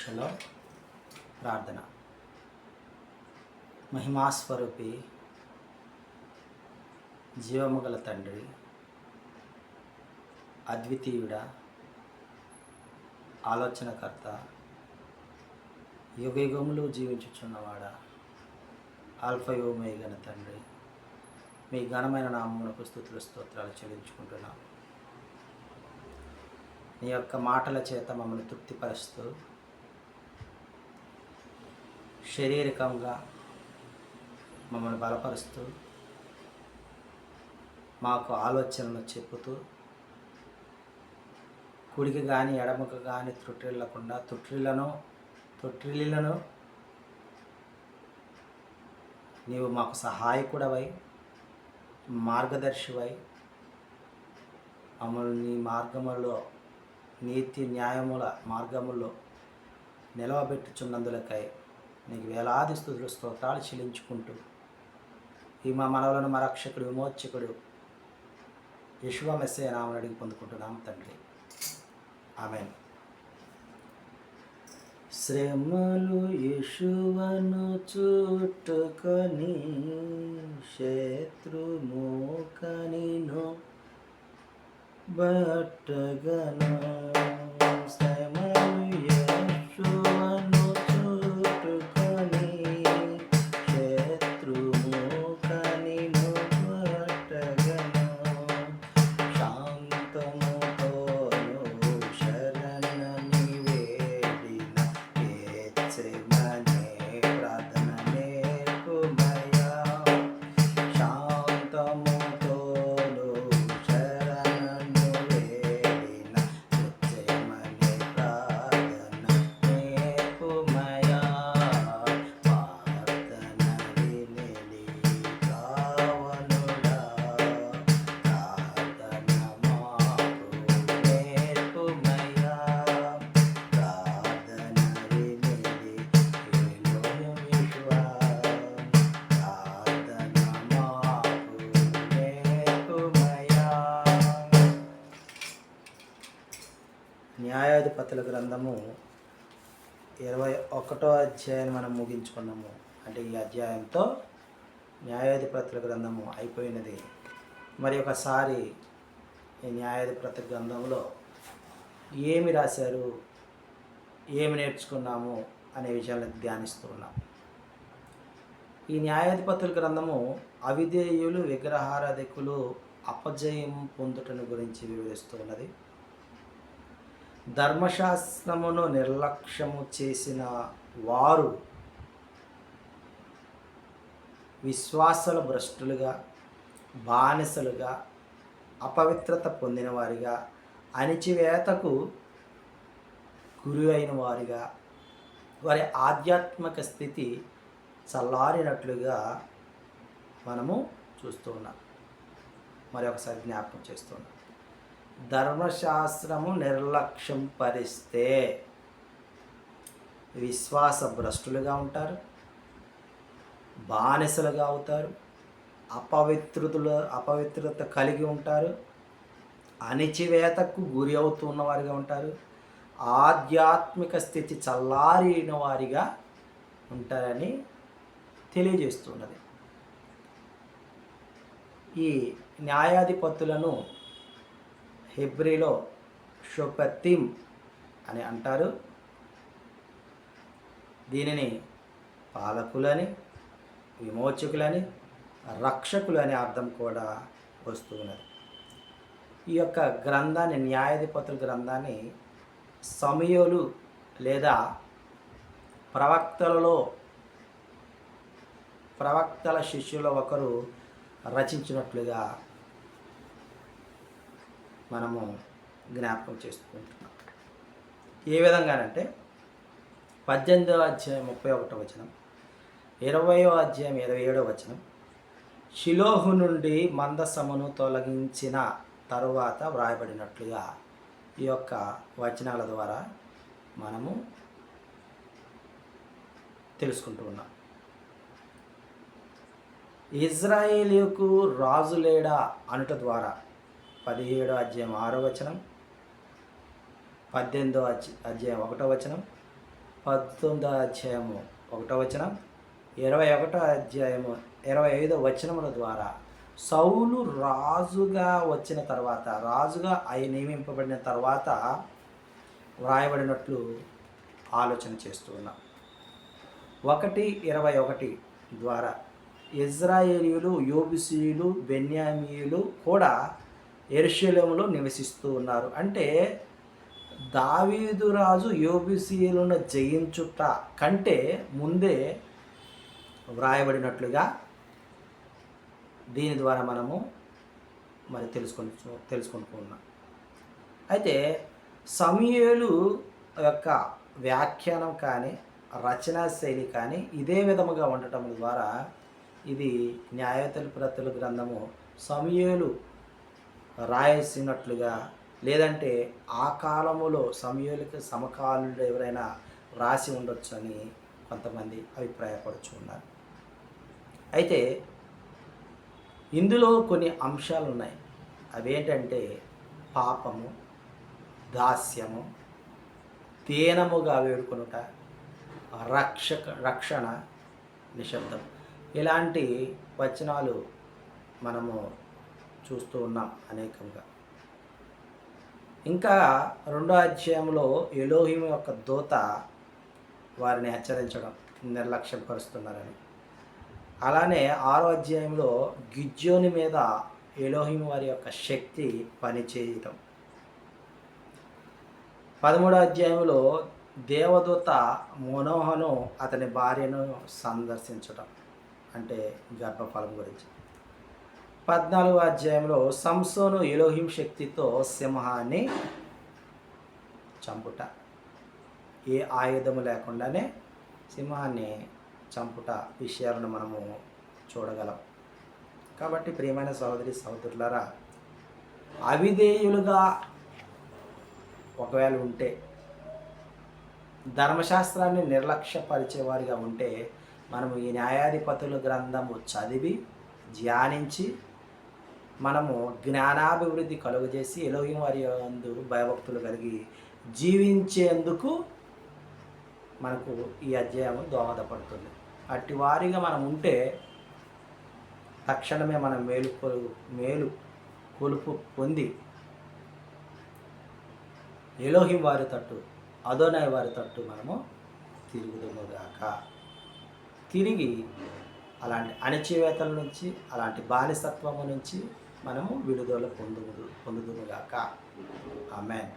పురుషలో ప్రార్థన. మహిమాస్వరూపి జీవముగల తండ్రి అద్వితీయుడ ఆలోచనకర్త యుగయుగములు జీవించుచున్నవాడ ఆల్ఫయోమేగన తండ్రి మీ ఘనమైన నామమునకు స్థుతులు స్తోత్రాలు చెల్లించుకుంటున్నాం. నీ యొక్క మాటల చేత మమ్మల్ని తృప్తిపరుస్తూ శారీరకంగా మమ్మల్ని బలపరుస్తూ మాకు ఆలోచనలు చెప్పుతూ కుడికి కానీ ఎడమకు కానీ తొట్టిల్లకుండా త్రుట్టిళ్ళను తొట్టిల్లను నీవు మాకు సహాయకుడవై మార్గదర్శివై మమ్మల్ని నీ మార్గములో నీతి న్యాయముల మార్గములో నిలవబెట్టుచున్నందులకై నీకు వేలాది స్థుతులు స్తోత్రాలు చెల్లించుకుంటూ. ఈ మా మనవలను మా రక్షకుడు విమోచకుడు యశువ మెస్సే నామని అడిగి పొందుకుంటున్నాం తండ్రి. ఆమె శ్రమలు యశువను చుట్టుకొని శత్రుమోకనిను బట్టగను. శ్రమ న్యాయాధిపతుల గ్రంథము ఇరవై ఒకటో అధ్యాయాన్ని మనం ముగించుకున్నాము. అంటే ఈ అధ్యాయంతో న్యాయాధిపతుల గ్రంథము అయిపోయినది. మరి ఒకసారి ఈ న్యాయాధిపతుల గ్రంథంలో ఏమి రాశారు ఏమి నేర్చుకున్నాము అనే విషయాలను ధ్యానిస్తున్నాం ఈ న్యాయాధిపతుల గ్రంథము అవిధేయులు విగ్రహారాధికులు అపజయం పొందుటను గురించి వివరిస్తున్నది ధర్మశాస్త్రమును నిర్లక్ష్యము చేసిన వారు విశ్వాసల భ్రష్టులుగా బానిసలుగా అపవిత్రత పొందినవారిగా అణిచివేతకు గురి అయిన వారిగా వారి ఆధ్యాత్మిక స్థితి చల్లారినట్లుగా మనము చూస్తూ ఉన్నాం. మరి ఒకసారి జ్ఞాపకం చేస్తున్నాం ధర్మశాస్త్రము నిర్లక్ష్యం పరిస్తే. విశ్వాస భ్రష్టులుగా ఉంటారు బానిసలుగా అవుతారు అపవిత్రుతులు అపవిత్రత కలిగి ఉంటారు అణిచివేతకు గురి అవుతున్న వారిగా ఉంటారు ఆధ్యాత్మిక స్థితి చల్లారిన వారిగా ఉంటారని తెలియజేస్తున్నది. ఈ న్యాయాధిపతులను హెబ్రిలో షొపతిమ్ అని అంటారు. దీనిని పాలకులని విమోచకులని రక్షకులు అనే అర్థం కూడా వస్తూ ఉన్నది. ఈ యొక్క గ్రంథాన్ని న్యాయాధిపతుల గ్రంథాన్ని సమయోలు లేదా ప్రవక్తలలో ప్రవక్తల శిష్యుల ఒకరు రచించినట్లుగా మనము జ్ఞాపకం చేసుకుంటున్నాం. ఏ విధంగానంటే పద్దెనిమిదవ అధ్యాయం ముప్పై ఒకటో వచనం ఇరవయో అధ్యాయం ఇరవై ఏడో వచనం షిలోహు నుండి మందసమును తొలగించిన తరువాత వ్రాయబడినట్లుగా ఈ యొక్క వచనాల ద్వారా మనము తెలుసుకుంటూ ఉన్నాం. ఇజ్రాయేలీకు రాజు లేడా అనుట ద్వారా పదిహేడో అధ్యాయం ఆరో వచనం పద్దెనిమిదో అధ్యాయం ఒకటో వచనం పంతొమ్మిదో అధ్యాయము ఒకటో వచనం ఇరవై ఒకటో అధ్యాయము ఇరవై ఐదో వచనముల ద్వారా సౌలు రాజుగా వచ్చిన తర్వాత రాజుగా అయి నియమింపబడిన తర్వాత వ్రాయబడినట్లు ఆలోచన చేస్తున్నాం ఒకటి ఇరవై ఒకటి ద్వారా ఇజ్రాయేలీలు యోబిసీయులు బెన్యామీయులు కూడా ఎరుషలేములో నివసిస్తూ ఉన్నారు. అంటే దావీదు రాజు యోబిసీయులను జయించుట కంటే ముందే వ్రాయబడినట్లుగా దీని ద్వారా మనము మరి తెలుసుకొని తెలుసుకుంటున్నాం అయితే సమయలు యొక్క వ్యాఖ్యానం కానీ రచనా శైలి కానీ ఇదే విధముగా ఉండటం ద్వారా ఇది న్యాయతలు ప్రతుల గ్రంథము సమయలు రాయసినట్లుగా లేదంటే ఆ కాలములో సమయలకు సమకాలుడు ఎవరైనా రాసి ఉండొచ్చు అని కొంతమంది అభిప్రాయపడుచు ఉన్నారు. అయితే ఇందులో కొన్ని అంశాలు ఉన్నాయి అవేంటంటే పాపము దాస్యము దీనముగా వేడుకొనుట రక్షక రక్షణ నిశ్శబ్దం. ఇలాంటి వచనాలు మనము చూస్తూ ఉన్నాం అనేకంగా. ఇంకా రెండో అధ్యాయంలో ఎలోహిం యొక్క దూత వారిని హెచ్చరించడం నిర్లక్ష్యం పరుస్తున్నారని అలానే ఆరో అధ్యాయంలో గిజ్జోని మీద ఎలోహిం వారి యొక్క శక్తి పనిచేయటం పదమూడో అధ్యాయంలో దేవదూత మనోహను అతని భార్యను సందర్శించటం అంటే గర్భఫలం గురించి. పద్నాలుగో అధ్యాయంలో సంసోను ఎలోహిం శక్తితో సింహాన్ని చంపుట. ఏ ఆయుధము లేకుండానే సింహాన్ని చంపుట విషయాలను మనము చూడగలం. కాబట్టి ప్రియమైన సహోదరి సహోదరులారా అవిధేయులుగా ఒకవేళ ఉంటే ధర్మశాస్త్రాన్ని నిర్లక్ష్యపరిచేవారిగా ఉంటే మనము ఈ న్యాయాధిపతుల గ్రంథము చదివి ధ్యానించి మనము జ్ఞానాభివృద్ధి కలుగజేసి ఎలోహిం వారి అందు భయభక్తులు కలిగి జీవించేందుకు మనకు ఈ అధ్యాయం దోహదపడుతుంది. అట్టి వారిగా మనం ఉంటే తక్షణమే మనం మేలు మేలు కొలుపు పొంది ఎలోహిం వారి తట్టు అదోనాయ్ వారి తట్టు మనము తిరుగుదముగాక తిరిగి అలాంటి అణచివేతల నుంచి అలాంటి బానిసత్వము నుంచి మనము విడుదల పొందుదు పొందుదుముగాక ఆమెన్